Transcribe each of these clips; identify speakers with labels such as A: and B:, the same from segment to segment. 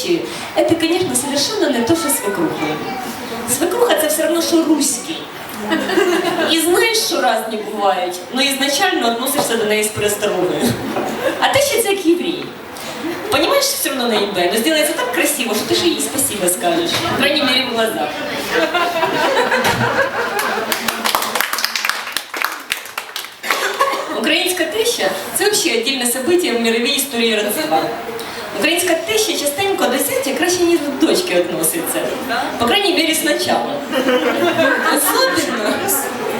A: тещи, это, конечно, совершенно не то, что свекруха. Свекруха це все равно, що руський. І знаєш, що разні бувають, но ізначально относишся до неї з пересторогою. А теща це як єврей. Понимаешь, все равно наебай, но сделается так красиво, что ты же ей спасибо скажешь. По крайней мере, в глазах. Українська теща це взагалі віддільне событие в мировій історії родства. Українська теща частенько до зятя краще, ніж до дочки відноситься. По крайней мере, сначала. Особенно,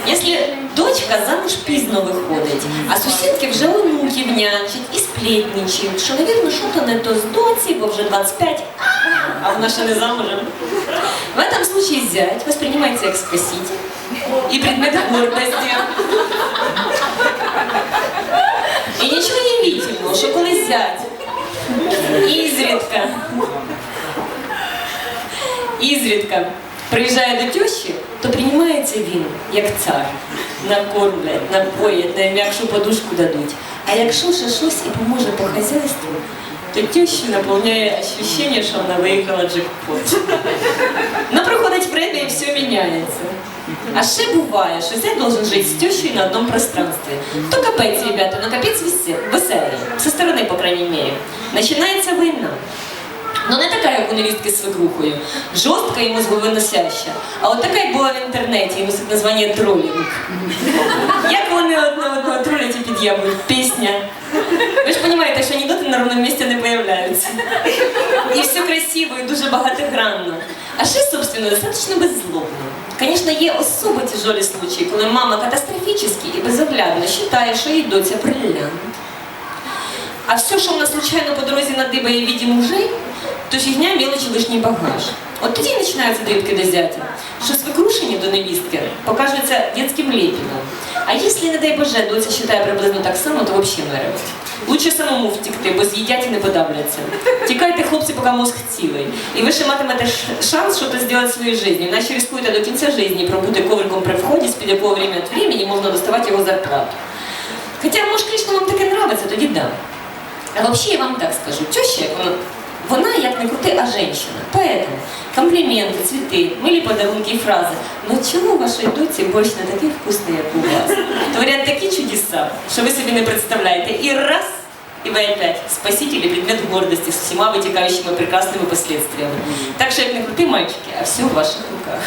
A: якщо дочка замуж пізно виходить, а сусідки вже онуків нянчать і сплетничають, що, навірно, що то не то з доці, бо вже 25, а вона ще не замужем. В этом случае зять воспринимается как спаситель и предмет гордости. І нічого не вітільного, що коли зять ізрідка, ізрідка приїжджає до тещі, то приймається він як цар. Накормлять, напоять, найм'якшу подушку дадуть. А якщо ще щось і поможе по хазяйству, то тещу наповняє ощущення, що вона виїхала джекпот. Но проходить время і все міняється. А ще буває, що зять должен жити з тещою на одному пространстві. То капець, ребята, но капець веселий. Со сторони, по крайней мере. Начинается війна. Ну не така, як у невістки з свекрухою, жорстка і мозговиносяща. А от така, як була в інтернеті, і носить названня тролінг. Як вони одне одного тролять і під'єбують? Пісня. Ви ж розумієте, що анекдоти на ровному місці не появляються. І все красиво, і дуже багатогранно. А ще, собственно, достаточно беззлобно. Звісно, є особо тяжелі случаї, коли мама катастрофічно і безоглядно вважає, що їй доця бриллиант. А все, що в нас случайно по дорозі надибає в віді мужей, то фігня, мелочі, лишній багаж. От тоді і починаються дрібки до зятя, що свекрушені до невістки покажуться дитським лепіном. А якщо, не дай Боже, доця вважає приблизно так само, то взагалі мере. Лучше самому втікти, бо з'їдять і не подавляться. Тікайте, хлопці, поки мозг цілий. І ви ще матимете ш- шанс щось зробити в своїй житті. Іначе рискуєте до кінця житті пробути ковриком при вході, з під якого время від времени можна доставати його зарплату. Хоча, може, звісно, вам таке нравиться, тоді да. А вообще я вам так скажу, теща, вона, вона як не крути, а женщина. Поэтому компліменти, цвіти, милі подарунки і фрази. Ну чому вашій доці борщ не такий вкусний, як у вас? Творять такі чудеса, що ви собі не представляєте. І раз, і ви опять спаситель і предмет гордості з всіма витікаючими прекрасними последствиями. Так що як не крути, мальчики, а все в ваших руках.